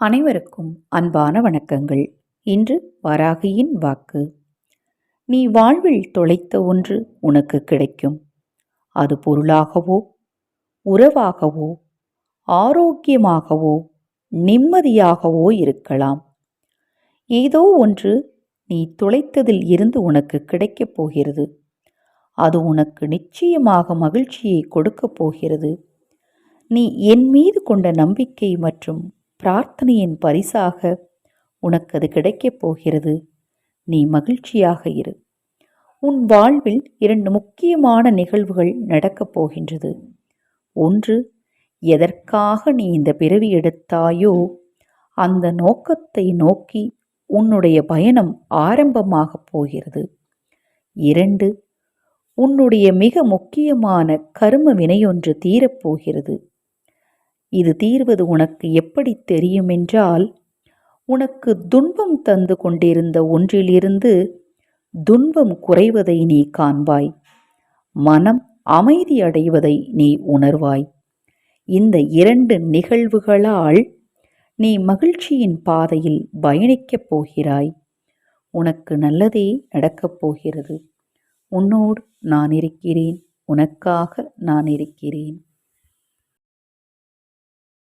அனைவருக்கும் அன்பான வணக்கங்கள். இன்று வராகியின் வாக்கு. நீ வாழ்வில் தொலைத்த ஒன்று உனக்கு கிடைக்கும். அது பொருளாகவோ உறவாகவோ ஆரோக்கியமாகவோ நிம்மதியாகவோ இருக்கலாம். ஏதோ ஒன்று நீ தொலைத்ததில் இருந்து உனக்கு கிடைக்கப் போகிறது. அது உனக்கு நிச்சயமாக மகிழ்ச்சியை கொடுக்கப் போகிறது. நீ என் மீது கொண்ட நம்பிக்கை மற்றும் பிரார்த்தனையின் பரிசாக உனக்கு அது கிடைக்கப் போகிறது. நீ மகிழ்ச்சியாக இரு. உன் வாழ்வில் இரண்டு முக்கியமான நிகழ்வுகள் நடக்கப் போகின்றது. ஒன்று எதற்காக நீ இந்த பிறவி எடுத்தாயோ அந்த நோக்கத்தை நோக்கி உன்னுடைய பயணம் ஆரம்பமாகப் போகிறது. இரண்டு உன்னுடைய மிக முக்கியமான கரும வினையொன்று தீரப்போகிறது இது தீர்வது உனக்கு எப்படி தெரியுமென்றால் உனக்கு துன்பம் தந்து கொண்டிருந்த ஒன்றிலிருந்து துன்பம் குறைவதை நீ காண்பாய். மனம் அமைதி அடைவதை நீ உணர்வாய். இந்த இரண்டு நிகழ்வுகளால் நீ மகிழ்ச்சியின் பாதையில் பயணிக்கப் போகிறாய். உனக்கு நல்லதே நடக்கப் போகிறது. உன்னோடு நான் இருக்கிறேன். உனக்காக நான் இருக்கிறேன்.